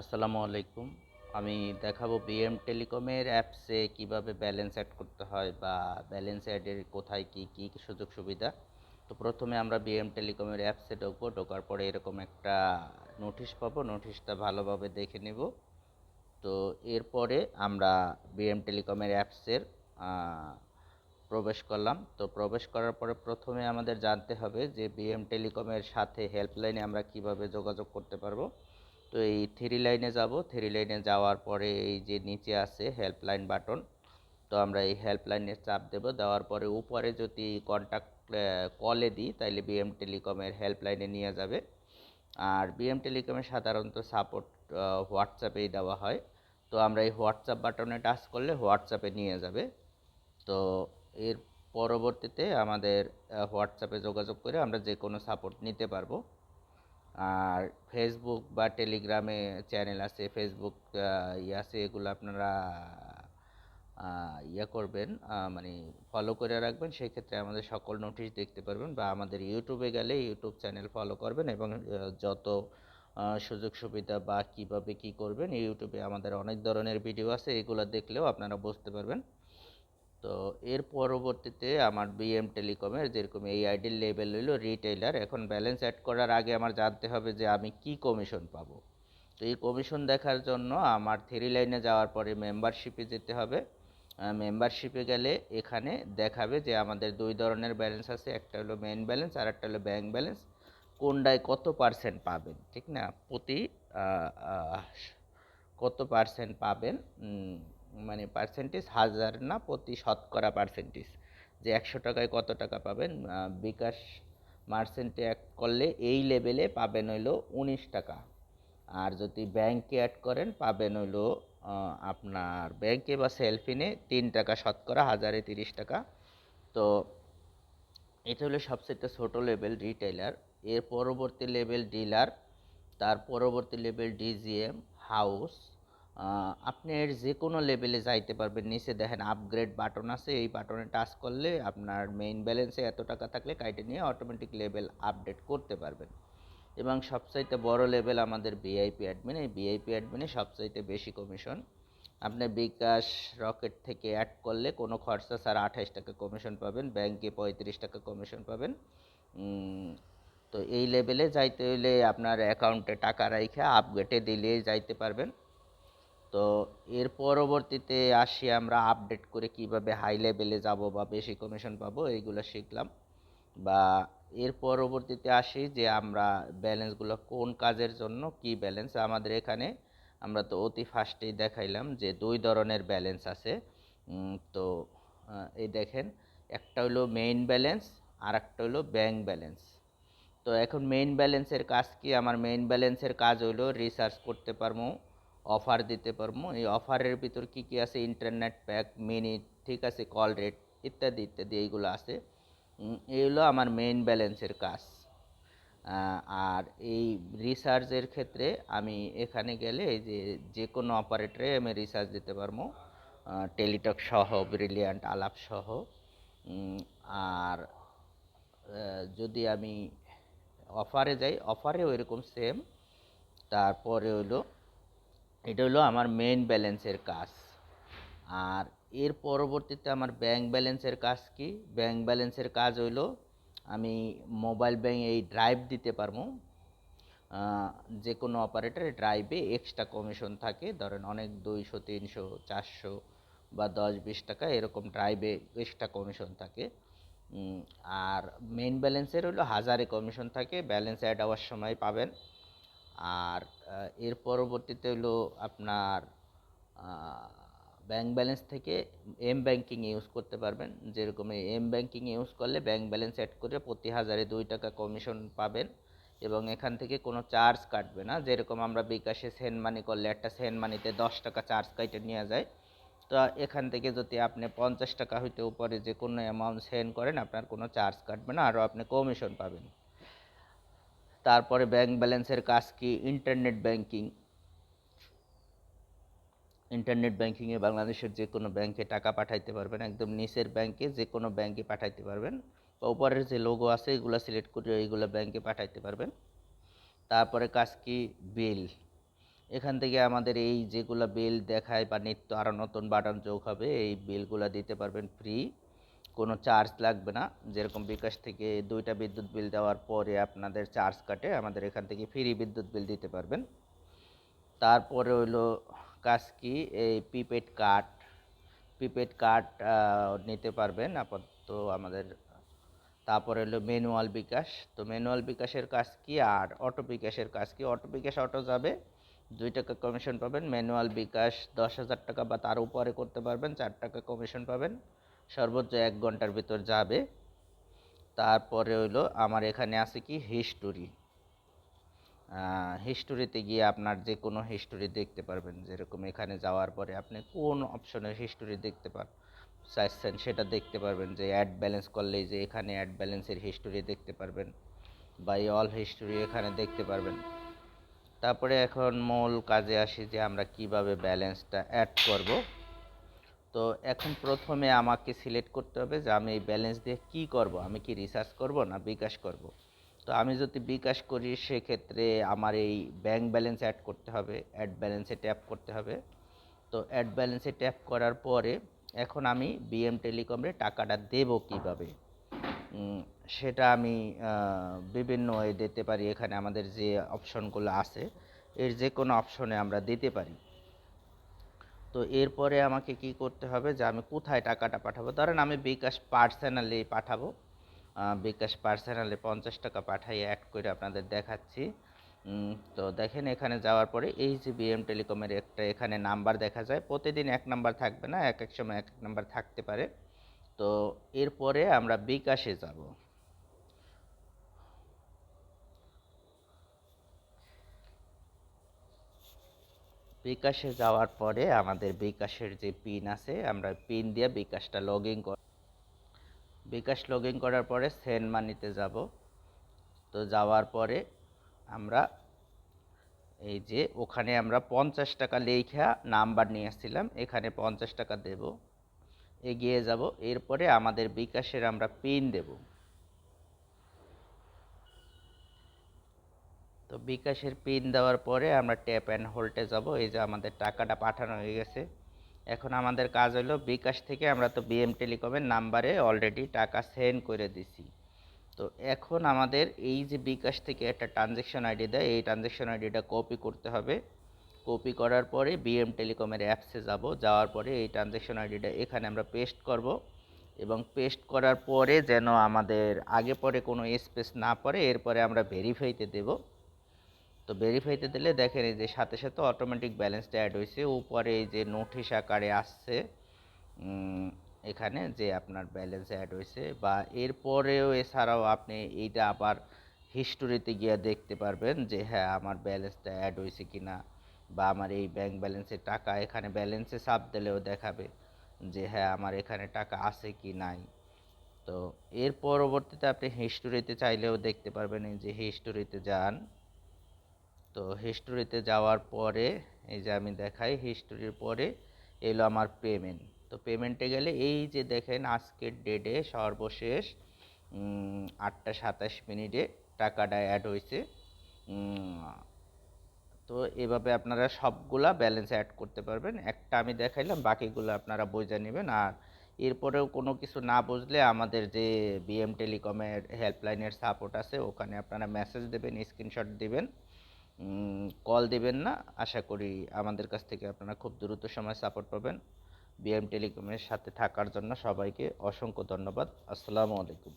আসসালামু আলাইকুম। আমি দেখাবো বিএম টেলিকমের অ্যাপসে কীভাবে ব্যালেন্স অ্যাড করতে হয় বা ব্যালেন্স অ্যাডের কোথায় কি কি সুযোগ সুবিধা। তো প্রথমে আমরা বিএম টেলিকমের অ্যাপসে ঢুকবো। ঢোকার পরে এরকম একটা নোটিশ পাবো। নোটিশটা ভালোভাবে দেখে নেব। তো এরপরে আমরা বিএম টেলিকমের অ্যাপসের প্রবেশ করলাম। তো প্রবেশ করার পরে প্রথমে আমাদের জানতে হবে যে বিএম টেলিকমের সাথে হেল্পলাইনে আমরা কীভাবে যোগাযোগ করতে পারব। তো এই থ্রি লাইনে যাব। থ্রি লাইনে যাওয়ার পরে এই যে নিচে আছে হেল্পলাইন বাটন তো আমরা এই হেল্পলাইনে চাপ দেব। দেওয়ার পরে উপরে যদি কন্ট্যাক্ট কলে দিই তাহলে বিএম টেলিকমের হেল্পলাইনে নিয়ে যাবে। আর বিএম টেলিকমের সাধারণত সাপোর্ট হোয়াটসঅ্যাপেই দেওয়া হয়। তো আমরা এই হোয়াটসঅ্যাপ বাটনে টাচ করলে হোয়াটসঅ্যাপে নিয়ে যাবে। তো এর পরবর্তীতে আমাদের হোয়াটসঅ্যাপে যোগাযোগ করে আমরা যে কোনো সাপোর্ট নিতে পারব। আর ফেসবুক বা টেলিগ্রামে চ্যানেল আছে ফেসবুক ইয়ে আছে, এগুলো আপনারা ইয়ে করবেন মানে ফলো করে রাখবেন। সেই ক্ষেত্রে আমাদের সকল নোটিশ দেখতে পারবেন বা আমাদের ইউটিউবে গেলে ইউটিউব চ্যানেল ফলো করবেন এবং যত সুযোগ সুবিধা বা কীভাবে কী করবেন ইউটিউবে আমাদের অনেক ধরনের ভিডিও আছে, এগুলো দেখলেও আপনারা বুঝতে পারবেন। তো এর পরবর্তীতে আমার বিএম টেলিকমের যেরকম এই আইডির লেভেল হলো রিটেইলার এখন ব্যালেন্স অ্যাড করার আগে আমার জানতে হবে যে আমি কি কমিশন পাবো। তো এই কমিশন দেখার জন্য আমার থ্রি লাইনে যাওয়ার পরে মেম্বারশিপে যেতে হবে। মেম্বারশিপে গেলে এখানে দেখাবে যে আমাদের দুই ধরনের ব্যালেন্স আছে, একটা হলো মেন ব্যালেন্স আর একটা হলো ব্যাংক ব্যালেন্স কোনটায় কত পার্সেন্ট পাবেন, ঠিক না? প্রতি কত পার্সেন্ট পাবেন মানে পার্সেন্টেজ হাজার না প্রতি শতকরা পার্সেন্টেজ যে একশো টাকায় কত টাকা পাবেন? বিকাশ মার্চেন্টে অ্যাড করলে এই লেভেলে পাবেন হইল উনিশ টাকা। আর যদি ব্যাংকে অ্যাড করেন, পাবেন হইল আপনার ব্যাংকে বা সেলফিনে তিন টাকা শতকরা, হাজারে তিরিশ টাকা। তো এটা হলো সবচেয়ে ছোট লেভেল রিটেইলার এর পরবর্তী লেভেল ডিলার তার পরবর্তী লেভেল ডিজিএম হাউস আপনার যে কোনো লেভেলে যাইতে পারবেন। নিচে দেখেন আপগ্রেড বাটন আছে, এই বাটনে টাচ করলে আপনার মেইন ব্যালেন্সে এত টাকা থাকলে কাইটে নিয়ে অটোমেটিক লেভেল আপডেট করতে পারবেন। এবং সবচাইতে বড় লেভেল আমাদের ভিআইপি অ্যাডমিন এই ভিআইপি অ্যাডমিনে সবচাইতে বেশি কমিশন আপনি বিকাশ রকেট থেকে অ্যাড করলে কোনো খরচা ছাড়া আঠাইশ টাকা কমিশন পাবেন ব্যাংকে পঁয়ত্রিশ টাকা কমিশন পাবেন। তো এই লেভেলে যাইতে হলে আপনার অ্যাকাউন্টে টাকা রাইখে আপগ্রেডে দিলে যাইতে পারবেন। তো এর পরবর্তীতে আসি আমরা আপডেট করে কীভাবে হাই লেভেলে যাব বা বেশি কমিশন পাবো, এইগুলো শিখলাম। বা এর পরবর্তীতে আসি যে আমরা ব্যালেন্সগুলো কোন কাজের জন্য, কি ব্যালেন্স আমাদের এখানে আমরা তো অতি ফার্স্টেই দেখাইলাম যে দুই ধরনের ব্যালেন্স আছে। তো এই দেখেন, একটা হলো মেইন ব্যালেন্স আর একটা হলো ব্যাংক ব্যালেন্স তো এখন মেইন ব্যালেন্সের কাজ কি? আমার মেইন ব্যালেন্সের কাজ হলো রিসার্চ করতে পারব অফার দিতে পারব। এই অফারের ভিতর কি কি আছে? ইন্টারনেট প্যাক মিনিট ঠিক আছে? কল রেট ইত্যাদি ইত্যাদি এইগুলো আছে। হলো আমার মেইন ব্যালেন্সের কাজ। আর এই রিসার্চের ক্ষেত্রে আমি এখানে গেলে যে যে কোনো অপারেটরে আমি রিসার্চ দিতে পারব। টেলিটক সহ ব্রিলিয়ান্ট আলাপ সহ। আর যদি আমি অফারে যাই অফারেও এরকম সেম তারপরে হলো এটা হলো আমার মেন ব্যালেন্সের কাজ। আর এর পরবর্তীতে আমার ব্যাংক ব্যালেন্সের কাজ কি? ব্যাংক ব্যালেন্সের কাজ হইল আমি মোবাইল ব্যাংক এই ড্রাইভ দিতে পারব। যে কোনো অপারেটরে ড্রাইভে এক্সট্রা কমিশন থাকে। ধরেন অনেক দুইশো, তিনশো, চারশো বা দশ, বিশ টাকা এরকম ড্রাইভে এক্সট্রা কমিশন থাকে। আর মেন ব্যালেন্সের হলো হাজারে কমিশন থাকে। ব্যালেন্স অ্যাড হওয়ার সময় পাবেন। আর এর পরবর্তীতে হলো আপনার ব্যাংক ব্যালেন্স থেকে এম ব্যাংকিং ইউজ করতে পারবেন। যেরকম এম ব্যাংকিং ইউজ করলে ব্যাংক ব্যালেন্স অ্যাড করে প্রতি হাজারে দুই টাকা কমিশন পাবেন এবং এখান থেকে কোনো চার্জ কাটবে না। যেরকম আমরা বিকাশে সেন্ড মানি করলে একটা সেন্ড মানিতে দশ টাকা চার্জ কাইটে নেওয়া যায়। তো এখান থেকে যদি আপনি পঞ্চাশ টাকা হইতে উপরে যে কোনো অ্যামাউন্ট সেন্ড করেন, আপনার কোনো চার্জ কাটবে না। আরও আপনি কমিশন পাবেন। তারপরে ব্যাংক ব্যালেন্সের কাজ কি? ইন্টারনেট ব্যাংকিং ইন্টারনেট ব্যাংকিংয়ে বাংলাদেশের যে কোনো ব্যাংকে টাকা পাঠাইতে পারবেন। একদম নিচের ব্যাংকে যে কোনো ব্যাংকে পাঠাইতে পারবেন। বা উপরের যে লোগো আছে, এগুলো সিলেক্ট করে এইগুলো ব্যাংকে পাঠাইতে পারবেন। তারপরে কাজ কি? বিল এখান থেকে আমাদের এই যেগুলো বিল দেখায় বা নিত্য আরও নতুন বাটন যোগ হবে, এই বিলগুলো দিতে পারবেন ফ্রি কোনো চার্জ লাগবে না। যেরকম বিকাশ থেকে দুইটা বিদ্যুৎ বিল দেওয়ার পরে আপনাদের চার্জ কাটে, আমাদের এখান থেকে ফ্রি বিদ্যুৎ বিল দিতে পারবেন। তারপরে হইল কাজ কি? এই প্রিপেড কার্ড প্রিপেড কার্ড নিতে পারবেন আপাতত আমাদের। তারপরে হলো ম্যানুয়াল বিকাশ, তো ম্যানুয়াল বিকাশের কাজ কি? আর অটো বিকাশের কাজ কি? অটো বিকাশ অটো যাবে, দুই টাকা কমিশন পাবেন। ম্যানুয়াল বিকাশ দশ হাজার টাকা বা তার উপরে করতে পারবেন, চার টাকা কমিশন পাবেন। সর্বোচ্চ এক ঘণ্টার ভিতর যাবে। তারপরে হইল আমার এখানে আছে কি হিস্টোরি হিস্টোরিতে গিয়ে আপনার যে কোনো হিস্টোরি দেখতে পারবেন। যেরকম এখানে যাওয়ার পরে আপনি কোন অপশনের হিস্টোরি দেখতে পার চাইছেন সেটা দেখতে পারবেন যে অ্যাড ব্যালেন্স করলেই যে এখানে অ্যাড ব্যালেন্সের হিস্টোরি দেখতে পারবেন বা এই অল হিস্টোরি এখানে দেখতে পারবেন। তারপরে এখন মূল কাজে আসি যে আমরা কীভাবে ব্যালেন্সটা অ্যাড করব। তো এখন প্রথমে আমাকে সিলেক্ট করতে হবে যে আমি এই ব্যালেন্স দিয়ে কি করব? আমি কি রিসার্চ করব না বিকাশ করব? তো আমি যদি বিকাশ করি, সেক্ষেত্রে আমার এই ব্যাংক ব্যালেন্স অ্যাড করতে হবে অ্যাড ব্যালেন্সে ট্যাপ করতে হবে। তো অ্যাড ব্যালেন্সে ট্যাপ করার পরে এখন আমি বিএম টেলিকমে টাকাটা দেব কীভাবে? সেটা আমি বিভিন্ন ওয়ে দিতে পারি। এখানে আমাদের যে অপশনগুলো আছে, এর যে কোনো অপশনে আমরা দিতে পারি। তো এরপরে আমাকে কি করতে হবে যে আমি কোথায় টাকাটা পাঠাবো? ধরেন আমি বিকাশ পার্সোনালি পাঠাবো। বিকাশ পার্সোনালি পঞ্চাশ টাকা পাঠাই অ্যাড করে আপনাদের দেখাচ্ছি। তো দেখেন এখানে যাওয়ার পরে এই যে বিএম টেলিকমের একটা এখানে নাম্বার দেখা যায়। প্রতিদিন এক নাম্বার থাকবে না, এক এক সময় এক এক নাম্বার থাকতে পারে। তো এরপরে আমরা বিকাশে যাব। বিকাশে যাওয়ার পরে আমাদের বিকাশের যে পিন আছে, আমরা পিন দিয়ে বিকাশটা লগ ইন কর বিকাশ লগ ইন করার পরে সেন্ড মানিতে যাব। তো যাওয়ার পরে আমরা এই যে ওখানে আমরা পঞ্চাশ টাকা লেখা নাম্বার নিয়ে আসছিলাম এখানে পঞ্চাশ টাকা দেব। এগিয়ে যাব, এরপরে আমাদের বিকাশের আমরা পিন দেব। তো বিকাশের পিন দেওয়ার পরে আমরা ট্যাপ অ্যান্ড হোল্ডে যাব। এই যে আমাদের টাকাটা পাঠানো হয়ে গেছে। এখন আমাদের কাজ হলো, বিকাশ থেকে আমরা তো বিএম টেলিকমের নাম্বারে অলরেডি টাকা সেন্ড করে দিছি। তো এখন আমাদের এই যে বিকাশ থেকে একটা ট্রানজ্যাকশন আইডি দেয়, এই ট্রানজ্যাকশন আইডিটা কপি করতে হবে। কপি করার পরে বিএম টেলিকমের অ্যাপসে যাব। যাওয়ার পরে এই ট্রানজ্যাকশন আইডিটা এখানে আমরা পেস্ট করব। এবং পেস্ট করার পরে যেন আমাদের আগে পরে কোনো স্পেস না পড়ে, এরপরে আমরা ভেরিফাইতে দেব। তো ভেরিফাইতে দিলে দেখেন এই যে সাথে সাথে অটোমেটিক ব্যালেন্সটা অ্যাড হয়েছে। উপরে এই যে নোটিশ আকারে আসছে এখানে যে আপনার ব্যালেন্স অ্যাড হয়েছে বা এরপরেও এছাড়াও আপনি এইটা আবার হিস্টোরিতে গিয়ে দেখতে পারবেন যে হ্যাঁ আমার ব্যালেন্সটা অ্যাড হয়েছে কি না বা আমার এই ব্যাংক ব্যালেন্সের টাকা এখানে ব্যালেন্সে চাপ দিলেও দেখাবে যে হ্যাঁ আমার এখানে টাকা আছে কি নাই। তো এর পরবর্তীতে আপনি হিস্টোরিতে চাইলেও দেখতে পারবেন এই যে হিস্টোরিতে যান। তো হিস্টোরিতে যাওয়ার পরে, এই যে আমি দেখাই হিস্টোরির পরে এলো আমার পেমেন্ট তো পেমেন্টে গেলে এই যে দেখেন আজকের ডেটে সর্বশেষ আটটা সাতাশ মিনিটে টাকাটা অ্যাড হয়েছে। তো এভাবে আপনারা সবগুলা ব্যালেন্স অ্যাড করতে পারবেন। একটা আমি দেখাইলাম, বাকিগুলো আপনারা বোঝা নেবেন। আর এরপরেও কোনো কিছু না বুঝলে আমাদের যে বিএম টেলিকমের হেল্পলাইনের সাপোর্ট আছে, ওখানে আপনারা মেসেজ দেবেন স্ক্রিনশট দিবেন। কল দেবেন না। আশা করি আমাদের কাছ থেকে আপনারা খুব দ্রুত সময় সাপোর্ট পাবেন। বিএম টেলিকমের সাথে থাকার জন্য সবাইকে অসংখ্য ধন্যবাদ। আসসালামু আলাইকুম।